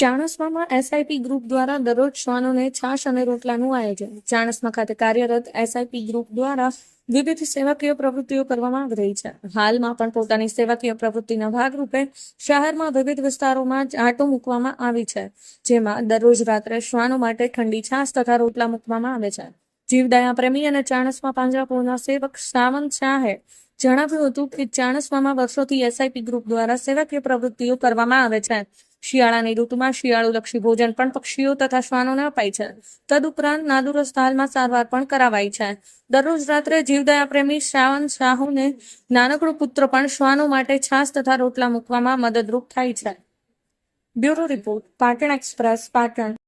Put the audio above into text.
ચાણસ્મામાં SIP group દ્વારા દરરોજ શ્વાનોને છાશ અને રોટલાનું આયોજન. ચાણસ્મા ખાતે કાર્યરત એસઆઈપી ગ્રુપ દ્વારા વિવિધ સેવાકીય પ્રવૃત્તિઓ કરવામાં આવી રહી છે. હાલમાં પણ પોતાની સેવાકીય પ્રવૃત્તિના ભાગરૂપે શહેરમાં વિવિધ વિસ્તારોમાં આટો મૂકવામાં આવી છે, જેમાં દરરોજ રાત્રે શ્વાનો માટે ઠંડી છાશ તથા રોટલા મૂકવામાં આવે છે. જીવદયા પ્રેમી અને ચાણસ્મા પાંજરાપોળના સેવક સાવંત શાહે જણાવ્યું હતું કે ચાણસ્મામાં વર્ષોથી એસઆઈપી ગ્રુપ દ્વારા સેવાકીય પ્રવૃત્તિઓ કરવામાં આવે છે. શિયાળાની ઋતુમાં શિયાળુલક્ષી ભોજન પણ પક્ષીઓ તથા શ્વાનોને અપાય છે. તદુપરાંત નાદુરસ્ત હાલમાં સારવાર પણ કરાવાય છે. દરરોજ રાત્રે જીવદયા પ્રેમી શ્રાવણ શાહુને નાનકડો પુત્ર પણ શ્વાનો માટે છાસ તથા રોટલા મૂકવામાં મદદરૂપ થાય છે. Bureau report Patan express, Patan.